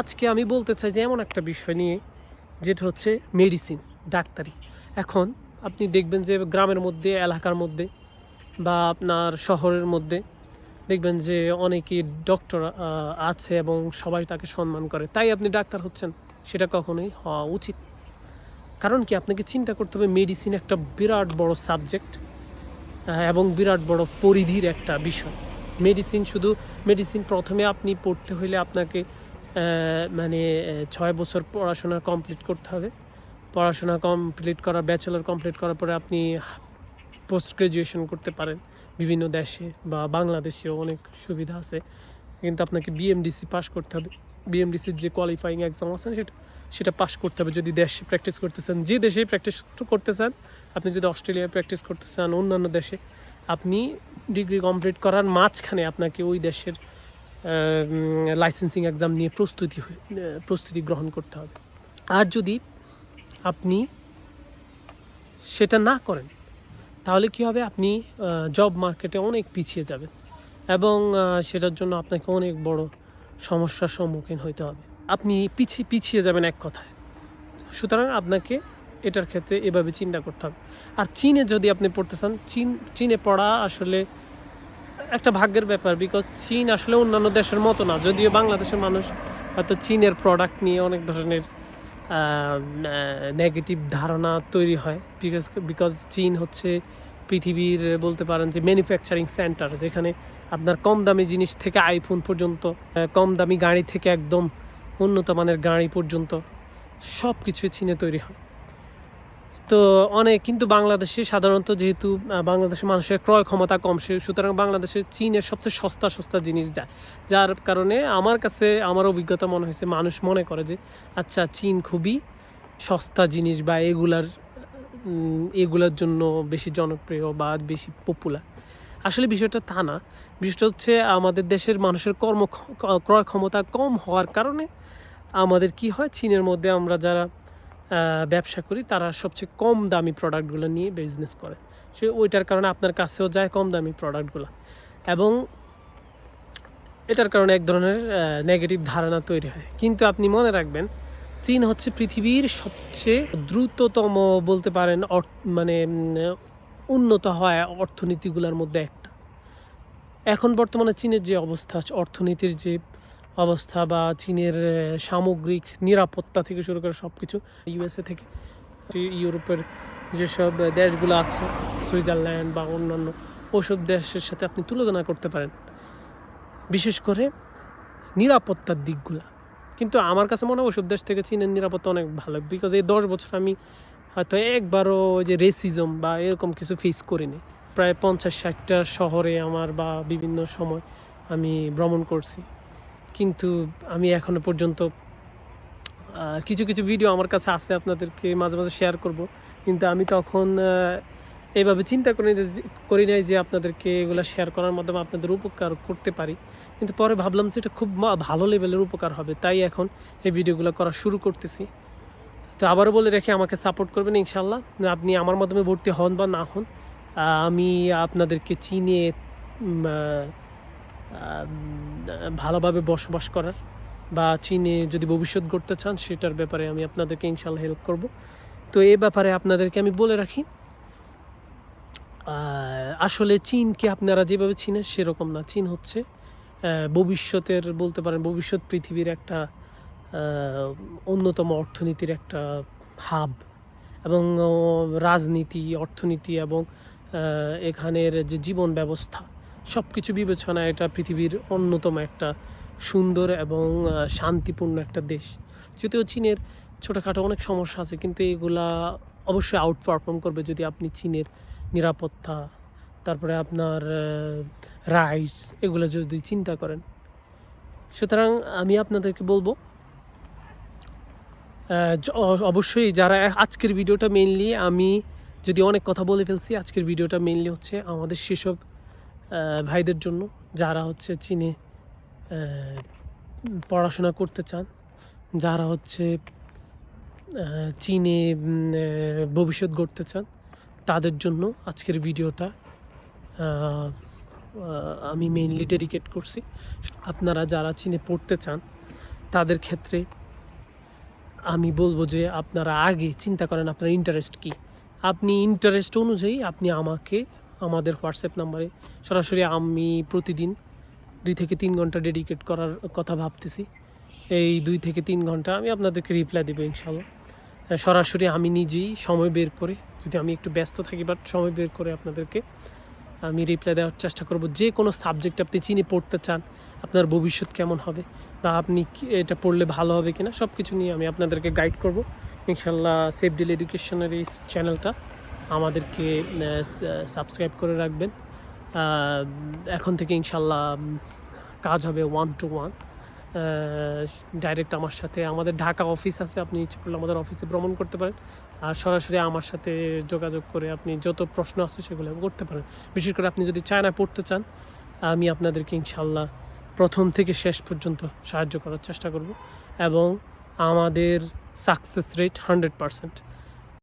আজকে আমি বলতে চাই যে এমন একটা বিষয় নিয়ে, যেটা হচ্ছে মেডিসিন ডাক্তারি। এখন আপনি দেখবেন যে গ্রামের মধ্যে, এলাকার মধ্যে বা আপনার শহরের মধ্যে দেখবেন যে অনেকেই ডক্টর আছে এবং সবাই তাকে সম্মান করে। তাই আপনি ডাক্তার হচ্ছেন, সেটা কখনোই হওয়া উচিত। কারণ কি? আপনাকে চিন্তা করতে হবে মেডিসিন একটা বিরাট বড় সাবজেক্ট এবং বিরাট বড় পরিধির একটা বিষয়। মেডিসিন শুধু মেডিসিন প্রথমে আপনি পড়তে হলে আপনাকে মানে ছয় বছর পড়াশোনা কমপ্লিট করতে হবে। পড়াশোনা কমপ্লিট করা ব্যাচেলর কমপ্লিট করার পরে আপনি পোস্ট গ্রাজুয়েশন করতে পারেন। বিভিন্ন দেশে বা বাংলাদেশেও অনেক সুবিধা আছে। কিন্তু আপনাকে বিএমডিসি পাস করতে হবে। বিএমডিসির যে কোয়ালিফাইং এক্সাম আছে, সেটা সেটা পাস করতে হবে। যদি দেশে প্র্যাকটিস করতে চান যে দেশেই প্র্যাকটিস করতে চান আপনি যদি অস্ট্রেলিয়ায় প্র্যাকটিস করতে চান অন্যান্য দেশে, আপনি ডিগ্রি কমপ্লিট করার মাঝখানে আপনাকে ওই দেশের লাইসেন্সিং এক্সাম নিয়ে প্রস্তুতি প্রস্তুতি গ্রহণ করতে হবে। আর যদি আপনি সেটা না করেন, তাহলে কি হবে? আপনি জব মার্কেটে অনেক পিছিয়ে যাবেন এবং সেটার জন্য আপনাকে অনেক বড় সমস্যার সম্মুখীন হতে হবে। আপনি পিছিয়ে পিছিয়ে যাবেন এক কথায়। সুতরাং আপনাকে এটার ক্ষেত্রে এভাবে চিন্তা করতে হবে। আর চীনে যদি আপনি পড়তে চান, চীন, চীনে পড়া আসলে একটা ভাগ্যের ব্যাপার বিকজ চীন আসলে অন্যান্য দেশের মতো না। যদিও বাংলাদেশের মানুষ হয়তো চীনের প্রোডাক্ট নিয়ে অনেক ধরনের নেগেটিভ ধারণা তৈরি হয়। বিকজ বিকজ চীন হচ্ছে পৃথিবীর বলতে পারেন যে ম্যানুফ্যাকচারিং সেন্টার যেখানে আপনার কম দামি জিনিস থেকে আইফোন পর্যন্ত কম দামি গাড়ি থেকে একদম উন্নত মানের গাড়ি পর্যন্ত সব কিছুই চীনে তৈরি হয়। তো অনেক, কিন্তু বাংলাদেশে সাধারণত যেহেতু বাংলাদেশের মানুষের ক্রয় ক্ষমতা কম, সে সুতরাং বাংলাদেশের চীনের সবচেয়ে সস্তা সস্তা জিনিস যায় যার কারণে আমার কাছে, আমার অভিজ্ঞতা মনে হয়েছে, মানুষ মনে করে যে আচ্ছা চীন খুবই সস্তা জিনিস বা এগুলার এগুলার জন্য বেশি জনপ্রিয় বা বেশি পপুলার আসলে বিষয়টা তা না। বিষয়টা হচ্ছে আমাদের দেশের মানুষের কর্ম ক্রয় ক্ষমতা কম হওয়ার কারণে আমাদের কি হয়, চীনের মধ্যে আমরা যারা ব্যবসা করি, তারা সবচেয়ে কম দামি প্রোডাক্টগুলো নিয়ে বিজনেস করে। সে ওইটার কারণে আপনার কাছেও যায় কম দামি প্রোডাক্টগুলো এবং এটার কারণে এক ধরনের নেগেটিভ ধারণা তৈরি হয়। কিন্তু আপনি মনে রাখবেন, চীন হচ্ছে পৃথিবীর সবচেয়ে দ্রুততম বলতে পারেন মানে উন্নত হয় অর্থনীতিগুলোর মধ্যে একটা। এখন বর্তমানে চীনের যে অবস্থা, অর্থনীতির যে অবস্থা বা চীনের সামগ্রিক নিরাপত্তা থেকে শুরু করে সব কিছু ইউএসএ থেকে ইউরোপের যেসব দেশগুলো আছে, সুইজারল্যান্ড বা অন্যান্য ওসব দেশের সাথে আপনি তুলনা করতে পারেন। বিশেষ করে নিরাপত্তার দিকগুলা। কিন্তু আমার কাছে মনে হয় ওসব দেশ থেকে চীনের নিরাপত্তা অনেক ভালো বিকজ এই দশ বছর আমি হয়তো একবারও যে রেসিজম বা এরকম কিছু ফেস করিনি। প্রায় পঞ্চাশ ষাটটা শহরে আমার বা বিভিন্ন সময় আমি ভ্রমণ করছি। কিন্তু আমি এখনও পর্যন্ত কিছু কিছু ভিডিও আমার কাছে আছে আপনাদেরকে মাঝে মাঝে শেয়ার করব। কিন্তু আমি তখন এইভাবে চিন্তা করি যে করি নাই যে আপনাদেরকে এগুলো শেয়ার করার মাধ্যমে আপনাদের উপকার করতে পারি। কিন্তু পরে ভাবলাম যে এটা খুব ভালো লেভেলের উপকার হবে। তাই এখন এই ভিডিওগুলো করা শুরু করতেছি। তো আবারও বলে রেখে আমাকে সাপোর্ট করবেন ইনশাল্লাহ আপনি আমার মাধ্যমে ভর্তি হন বা না হন আমি আপনাদেরকে চিনে উম, আহ, আহ, ভালোভাবে বসবাস করার বা চীনে যদি ভবিষ্যৎ গড়তে চান, সেটার ব্যাপারে আমি আপনাদেরকে ইনশাল্লাহ হেল্প করব। তো এ ব্যাপারে আপনাদেরকে আমি বলে রাখি আসলে চীনকে আপনারা যেভাবে চিনেন সেরকম না। চীন হচ্ছে ভবিষ্যতের বলতে পারেন ভবিষ্যৎ পৃথিবীর একটা অন্যতম অর্থনীতির একটা হাব এবং রাজনীতি, অর্থনীতি এবং এখানের যে জীবন ব্যবস্থা সব কিছু বিবেচনায় এটা পৃথিবীর অন্যতম একটা সুন্দর এবং শান্তিপূর্ণ একটা দেশ। যদিও চীনের ছোটোখাটো অনেক সমস্যা আছে, কিন্তু এগুলা অবশ্যই আউট পারফর্ম করবে যদি আপনি চীনের নিরাপত্তা, তারপরে আপনার রাইটস এগুলো যদি চিন্তা করেন। সুতরাং আমি আপনাদেরকে বলব অবশ্যই যারা আজকের ভিডিওটা মেনলি আমি যদি অনেক কথা বলে ফেলছি, আজকের ভিডিওটা মেনলি হচ্ছে আমাদের সেসব ভাইদের জন্য, যারা হচ্ছে চীনে পড়াশোনা করতে চান, যারা হচ্ছে চীনে ভবিষ্যৎ গড়তে চান, তাদের জন্য আজকের ভিডিওটা আমি মেইনলি ডেডিকেট করছি। আপনারা যারা চীনে পড়তে চান, তাদের ক্ষেত্রে আমি বলব যে আপনারা আগে চিন্তা করেন আপনার ইন্টারেস্ট কী। আপনি ইন্টারেস্ট অনুযায়ী আপনি আমাকে আমাদের হোয়াটসঅ্যাপ নাম্বারে। সরাসরি আমি প্রতিদিন দুই থেকে তিন ঘণ্টা ডেডিকেট করার কথা ভাবতেছি। এই দুই থেকে তিন ঘণ্টা আমি আপনাদেরকে রিপ্লাই দেবো ইনশাল্লাহ সরাসরি আমি নিজেই সময় বের করে, যদি আমি একটু ব্যস্ত থাকি বাট সময় বের করে আপনাদেরকে আমি রিপ্লাই দেওয়ার চেষ্টা করব। যে কোনো সাবজেক্ট আপনি চিনি পড়তে চান, আপনার ভবিষ্যৎ কেমন হবে বা আপনি এটা পড়লে ভালো হবে কিনা সব কিছু নিয়ে আমি আপনাদেরকে গাইড করব। ইনশাল্লাহ সেফ ডিল এডুকেশনের এই চ্যানেলটা আমাদেরকে সাবস্ক্রাইব করে রাখবেন। এখন থেকে ইনশাল্লাহ কাজ হবে ওয়ান টু ওয়ান ডাইরেক্ট আমার সাথে, আমাদের ঢাকা অফিস আছে, আপনি ইচ্ছে করলে আমাদের অফিসে ভ্রমণ করতে পারেন। আর সরাসরি আমার সাথে যোগাযোগ করে আপনি যত প্রশ্ন আছে সেগুলো করতে পারেন। বিশেষ করে আপনি যদি চায়না পড়তে চান, আমি আপনাদেরকে ইনশাল্লাহ প্রথম থেকে শেষ পর্যন্ত সাহায্য করার চেষ্টা করব। এবং আমাদের সাকসেস রেট হান্ড্রেড পারসেন্ট